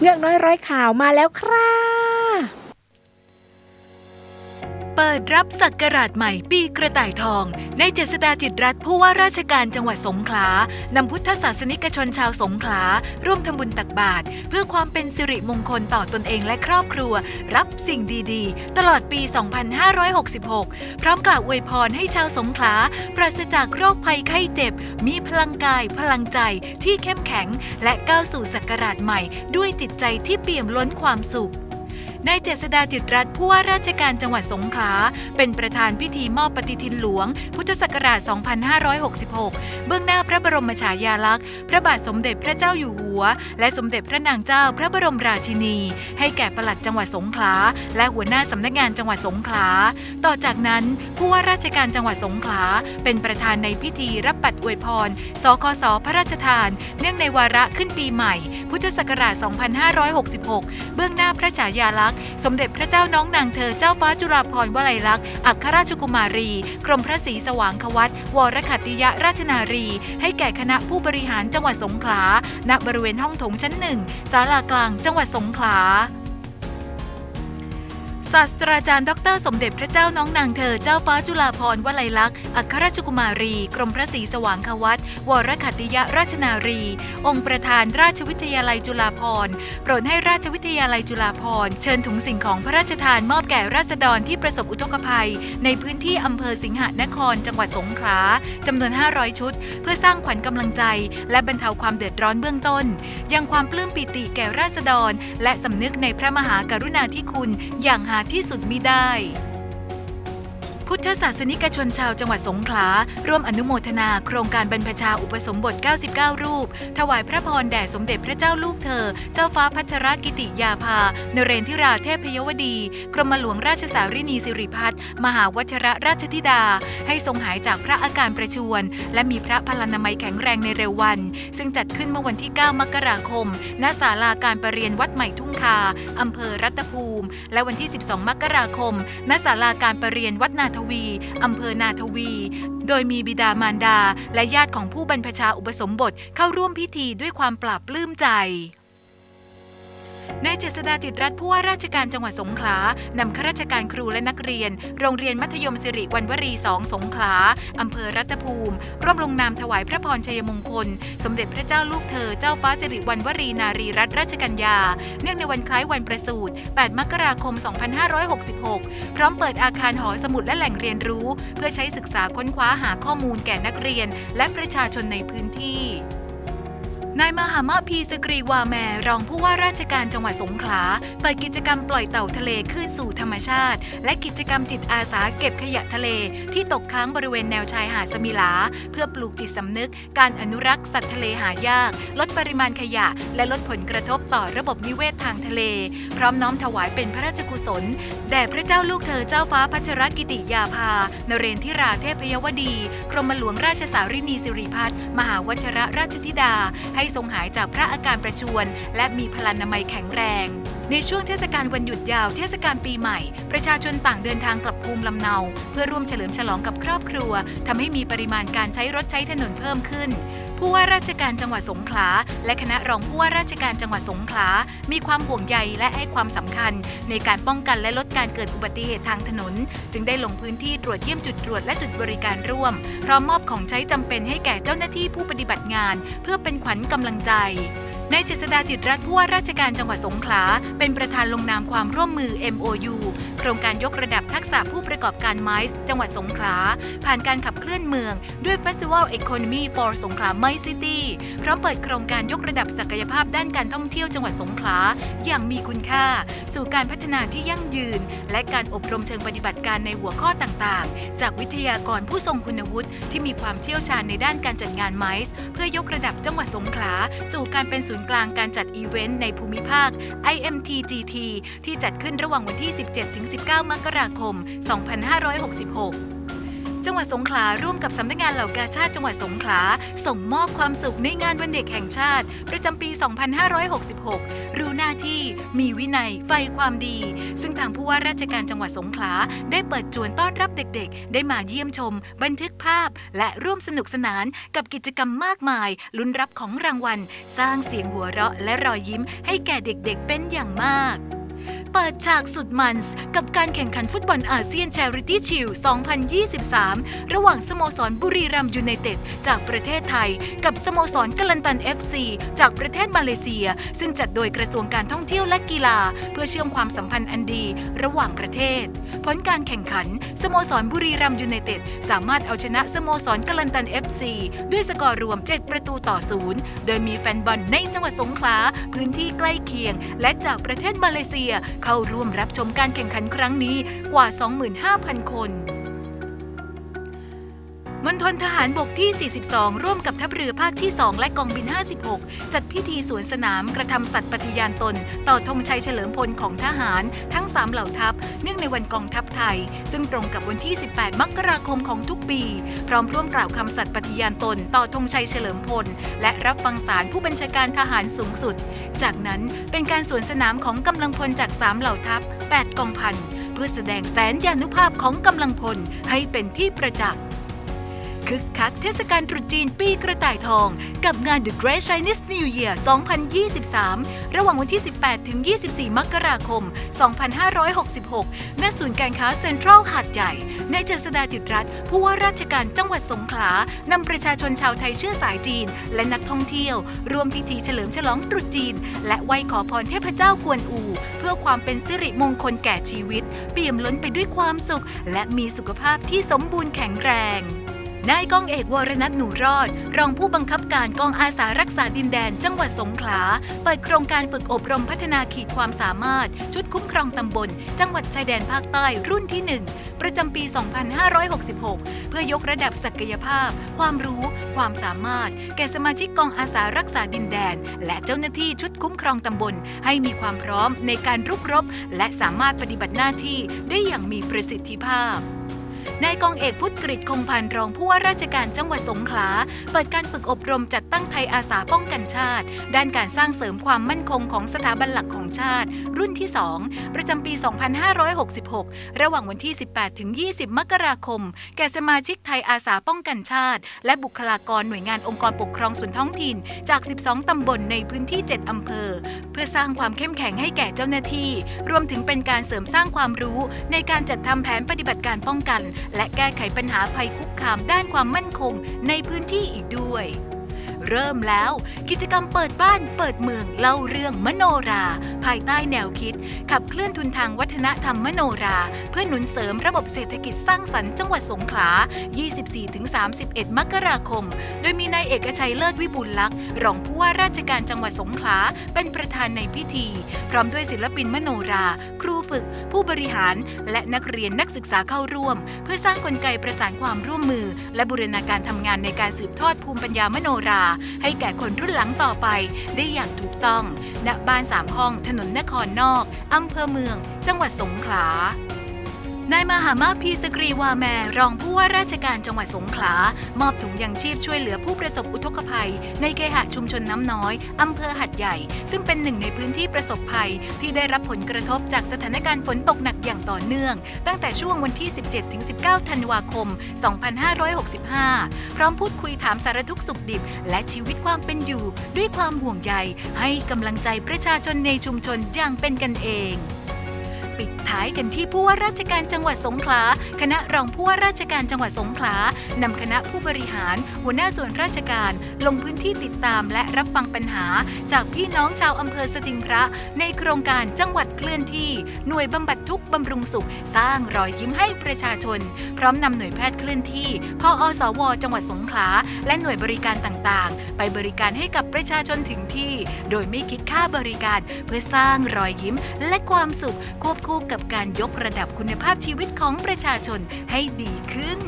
เงือกน้อยร้อยข่าวมาแล้วครับ เปิดรับศักราชใหม่ปีกระต่ายทอง ในเจษดาจิตรัฐผู้ว่าราชการจังหวัดสงขลานำพุทธศาสนิกชนชาวสงขลา ร่วมทำบุญตักบาตรเพื่อความเป็นสิริมงคลต่อตนเองและครอบครัว รับสิ่งดีๆ ตลอดปี 2566 พร้อมกล่าวอวยพรให้ชาวสงขลา ปราศจากโรคภัยไข้เจ็บ มีพลังกายพลังใจที่เข้มแข็ง และก้าวสู่ศักราชใหม่ ด้วยจิตใจที่เปี่ยมล้นความสุข นายเจษดาจิตรัฐผู้ว่าราชการจังหวัดสงขลา เป็นประธานพิธีมอบปฏิทินหลวง พุทธศักราช 2566 เบื้องหน้าพระบรมฉายาลักษณ์ พระบาทสมเด็จพระเจ้าอยู่หัว และสมเด็จพระนางเจ้าพระบรมราชินี ให้แก่ปลัดจังหวัดสงขลา และหัวหน้าสำนักงานจังหวัดสงขลา ต่อจากนั้นผู้ว่าราชการจังหวัดสงขลา เป็นประธานในพิธีรับบัตรอวยพร สคส พระราชทาน เนื่องในวาระขึ้นปีใหม่ พุทธศักราช 2566 เบื้องหน้าพระฉายาลักษณ์สมเด็จพระเจ้าน้องนางเธอเจ้าฟ้าจุฬาภรณ์วลัยลักษณ์ อัครราชกุมารี กรมพระศรีสว่างควัตวรขัตติยราชนารี ให้แก่คณะผู้บริหารจังหวัดสงขลา ณ บริเวณห้องโถงชั้นหนึ่งศาลากลางจังหวัดสงขลา ศาสตราจารย์ดร สมเด็จพระเจ้าน้องนางเธอเจ้าฟ้าจุฬาภรณ์วลัยลักษณ์อัครราชกุมารี กรมพระศรีสว่างควัตวรขัตติยราชนารี องค์ประธานราชวิทยาลัยจุฬาภรณ์โปรดให้ราชวิทยาลัยจุฬาภรณ์เชิญถุงสิ่งของพระราชทานมอบแก่ราษฎรที่ประสบอุทกภัย ในพื้นที่อำเภอสิงหนคร จังหวัดสงขลาจำนวน 500 ชุด เพื่อสร้างขวัญกำลังใจ และบรรเทาความเดือดร้อนเบื้องต้น ยังความปลื้มปิติแก่ราษฎร และสำนึกในพระมหากรุณาธิคุณอย่างหาที่สุดมิได้ พุทธศาสนิกชนชาวจังหวัดสงขลา ร่วมอนุโมทนาโครงการบรรพชาอุปสมบท 99 รูป ถวายพระพรแด่สมเด็จพระเจ้าลูกเธอ เจ้าฟ้าพัชรกิติยาภานเรนทิราเทพยวดี กรมหลวงราชสารินีสิริพัฒน์มหาวชรราชธิดา ให้ทรงหายจากพระอาการประชวรและมีพระพลานามัยแข็งแรงในเร็ววัน ซึ่งจัดขึ้นเมื่อวันที่ 9 มกราคม ณ ศาลาการประเรียนวัดใหม่ทุ่งคาอำเภอรัตภูมิ และวันที่ 12 มกราคม ณ ศาลาการประเรียนวัดนาทวี อำเภอนาทวี โดยมีบิดามารดา และญาติของผู้บรรพชาอุปสมบทเข้าร่วมพิธีด้วยความปราบปลื้มใจ นายเจษดาจิตรัฐผู้ว่าราชการจังหวัดสงขลานำข้าราชการครูและนักเรียน โรงเรียนมัธยมสิริวันวรีสองสงขลาอำเภอรัตภูมิ ร่วมลงนามถวายพระพรชัยมงคล สมเด็จพระเจ้าลูกเธอเจ้าฟ้าสิริวัณวรีนารีรัตนราชกัญญา เนื่องในวันคล้ายวันประสูติ 8 มกราคม 2566 พร้อมเปิดอาคารหอสมุดและแหล่งเรียนรู้ เพื่อใช้ศึกษาค้นคว้าหาข้อมูลแก่นักเรียน และประชาชนในพื้นที่ นายมหามาพีสกรีวาแมรองผู้ว่าราชการจังหวัดสงขลาเปิดกิจกรรมปล่อยเต่าทะเลขึ้นสู่ธรรมชาติ และกิจกรรมจิตอาสาเก็บขยะทะเล ที่ตกค้างบริเวณแนวชายหาดสมิลา เพื่อปลูกจิตสำนึก การอนุรักษ์สัตว์ทะเลหายาก ลดปริมาณขยะ และลดผลกระทบต่อระบบนิเวศทางทะเล พร้อมน้อมถวายเป็นพระราชกุศลแด่พระเจ้าลูกเธอเจ้าฟ้าพัชรกิติยาภานเรนทิราเทพยวดีกรมหลวงราชสารินีสิริพัฒน์มหาวชรราชธิดาใให้ทรงหายจากพระอาการประชวร และมีพลานามัยแข็งแรง ในช่วงเทศกาลวันหยุดยาวเทศกาลปีใหม่ ประชาชนต่างเดินทางกลับภูมิลำเนา เพื่อร่วมเฉลิมฉลองกับครอบครัวทำให้มีปริมาณการใช้รถใช้ถนนเพิ่มขึ้น ผู้ว่าราชการจังหวัดสงขลา และคณะรองผู้ว่าราชการจังหวัดสงขลา มีความห่วงใยและให้ความสำคัญ ในการป้องกันและลดการเกิดอุบัติเหตุทางถนน จึงได้ลงพื้นที่ตรวจเยี่ยมจุดตรวจและจุดบริการร่วม พร้อมมอบของใช้จำเป็นให้แก่เจ้าหน้าที่ผู้ปฏิบัติงาน เพื่อเป็นขวัญกำลังใจนายเจษดาจิตรัฐผู้ว่าราชการจังหวัดสงขลา เป็นประธานลงนามความร่วมมือ MOU โครงการยกระดับทักษะผู้ประกอบการไม้จังหวัดสงขลา ผ่านการขับเคลื่อนเมืองด้วย Festival Economy for สงขลา m i City พร้อมเปิดโครงการยกระดับศักยภาพด้านการท่องเที่ยวจังหวัดสงขลาอย่างมีคุณค่า สู่การพัฒนาที่ยั่งยืน และการอบรมเชิงปฏิบัติการในหัวข้อต่างๆ จากวิทยากรผู้ทรงคุณวุฒิที่มีความเชี่ยวชาญในด้านการจัดงานไมซ์เพื่อยกระดับจังหวัดสงขลา สู่การเป็นศูนย์กลางการจัดอีเวนต์ในภูมิภาค IMTGT ที่จัดขึ้นระหว่างวันที่ 17ถึง19 มกราคม 2566จจังหวัดสงขลาร่วมกับสำนักงานเหล่ากาชาติจังหวัดสงขลาส่งมอบความสุขในงานวันเด็กแห่งชาติ ประจำปี 2566 รู้หน้าที่มีวินัยไฟความดี ซึ่งทางผู้ว่าราชการจังหวัดสงขลาได้เปิดจวนต้อนรับเด็กๆ ได้มาเยี่ยมชม บันทึกภาพ และร่วมสนุกสนานกับกิจกรรมมากมาย ลุ้นรับของรางวัล สร้างเสียงหัวเราะและรอยยิ้มให้แก่เด็กๆเป็นอย่างมาก เปิดฉากสุดมันส์กับการแข่งขันฟุตบอลอาเซียน Charity Shield 2023 ระหว่างสโมสรบุรีรัมยูไนเต็ดจากประเทศไทย กับสโมสรกลันตัน FC จากประเทศมาเลเซีย ซึ่งจัดโดยกระทรวงการท่องเที่ยวและกีฬา เพื่อเชื่อมความสัมพันธ์อันดีระหว่างประเทศ ผลการแข่งขัน สโมสรบุรีรัมยูไนเต็ดสามารถเอาชนะสโมสรกลันตัน FC ด้วยสกอร์รวม 7 ประตูต่อศูนย์โดยมีแฟนบอลในจังหวัดสงขลาพื้นที่ใกล้เคียง และจากประเทศมาเลเซียเข้าร่วมรับชมการแข่งขันครั้งนี้กว่า 25,000 คน มณฑลทหารบกที่ 42 ร่วมกับทัพเรือภาคที่ 2 และกองบิน 56 จัดพิธีสวนสนามกระทำสัตย์ปฏิญาณตน ต่อธงชัยเฉลิมพลของทหารทั้ง 3 เหล่าทัพ เนื่องในวันกองทัพไทย ซึ่งตรงกับวันที่ 18 มกราคมของทุกปี พร้อมร่วมกล่าวคำสัตย์ปฏิญาณตน ต่อธงชัยเฉลิมพล และรับฟังสารผู้บัญชาการทหารสูงสุด จากนั้นเป็นการสวนสนามของกำลังพลจาก 3 เหล่าทัพ 8 กองพันเพื่อแสดงแสนยานุภาพของกำลังพลให้เป็นที่ประจักษ์ คึกคักเทศกาลตรุษจีนปีกระต่ายทอง กับงาน The Great Chinese New Year 2023 ระหว่างวันที่ 18 ถึง 24 มกราคม 2566 ณ ศูนย์การค้าเซ็นทรัลหาดใหญ่ในเจษดาจิตรรัตน์ผู้ว่าราชการจังหวัดสงขลานำประชาชนชาวไทยเชื้อสายจีน และนักท่องเที่ยว ร่วมพิธีเฉลิมฉลองตรุษจีน และไหว้ขอพรเทพเจ้ากวนอู เพื่อความเป็นสิริมงคลแก่ชีวิต เปี่ยมล้นไปด้วยความสุข และมีสุขภาพที่สมบูรณ์แข็งแรง นายกองเอกวรนัทหนูรอด รองผู้บังคับการกองอาสารักษาดินแดนจังหวัดสงขลา เปิดโครงการฝึกอบรมพัฒนาขีดความสามารถ ชุดคุ้มครองตำบล จังหวัดชายแดนภาคใต้รุ่นที่ 1 ประจำปี 2566 เพื่อยกระดับศักยภาพ ความรู้ ความสามารถ แก่สมาชิกกองอาสารักษาดินแดน และเจ้าหน้าที่ชุดคุ้มครองตำบล ให้มีความพร้อมในการรุกรบ และสามารถปฏิบัติหน้าที่ได้อย่างมีประสิทธิภาพ นายกองเอกพุทธกฤษคงพันธ์รองผู้ว่าราชการจังหวัดสงขลา เปิดการฝึกอบรมจัดตั้งไทยอาสาป้องกันชาติ ด้านการสร้างเสริมความมั่นคงของสถาบันหลักของชาติ รุ่นที่ 2 ประจำปี 2566 ระหว่างวันที่ 18 ถึง 20 มกราคม แก่สมาชิกไทยอาสาป้องกันชาติ และบุคลากรหน่วยงานองค์กรปกครองส่วนท้องถิ่น จาก 12 ตำบลในพื้นที่ 7 อำเภอ เพื่อสร้างความเข้มแข็งให้แก่เจ้าหน้าที่ รวมถึงเป็นการเสริมสร้างความรู้ในการจัดทำแผนปฏิบัติการป้องกันและแก้ไขปัญหาภัยคุกคามด้านความมั่นคงในพื้นที่อีกด้วย เริ่มแล้ว กิจกรรมเปิดบ้านเปิดเมืองเล่าเรื่องมโนรา ภายใต้แนวคิด ขับเคลื่อนทุนทางวัฒนธรรมมโนรา เพื่อหนุนเสริมระบบเศรษฐกิจสร้างสรรค์จังหวัดสงขลา 24-31 มกราคม โดยมีนายเอกชัยเลิศวิบุลลักษ์รองผู้ว่าราชการจังหวัดสงขลาเป็นประธานในพิธี พร้อมด้วยศิลปินมโนรา ครูฝึก ผู้บริหาร และนักเรียนนักศึกษาเข้าร่วม เพื่อสร้างกลไกประสานความร่วมมือ และบูรณาการทำงานในการสืบทอดภูมิปัญญามโนรา ให้แก่คนรุ่นหลังังต่อไปได้อย่างถูกต้องณบ้านสามห้องถนนนครนอกอำเภอเมือง จังหวัดสงขลา นายมหามาพีสกรีวาแมรองผู้ว่าราชการจังหวัดสงขลา มอบถุงยังชีพช่วยเหลือผู้ประสบอุทกภัย ในเคหะชุมชนน้ำน้อย อำเภอหัดใหญ่ ซึ่งเป็นหนึ่งในพื้นที่ประสบภัย ที่ได้รับผลกระทบจากสถานการณ์ฝนตกหนักอย่างต่อเนื่อง ตั้งแต่ช่วงวันที่ 17-19 ธันวาคม 2565 พร้อมพูดคุยถามสารทุกสุขดิบ และชีวิตความเป็นอยู่ ด้วยความห่วงใยให้กำลังใจประชาชนในชุมชนอย่างเป็นกันเอง ปิดท้ายกันที่ผู้ว่าราชการจังหวัดสงขลา คณะรองผู้ว่าราชการจังหวัดสงขลานำคณะผู้บริหาร หัวหน้าส่วนราชการ ลงพื้นที่ติดตามและรับฟังปัญหา จากพี่น้องชาวอำเภอสติงพระ ในโครงการจังหวัดเคลื่อนที่ หน่วยบำบัดทุกบำรุงสุข สร้างรอยยิ้มให้ประชาชน พร้อมนำหน่วยแพทย์เคลื่อนที่พออสว จังหวัดสงขลา และหน่วยบริการต่างๆ ไปบริการให้กับประชาชนถึงที่ โดยไม่คิดค่าบริการ เพื่อสร้างรอยยิ้มและความสุขควบคู่กับการยกระดับคุณภาพชีวิตของประชาชนให้ดีขึ้น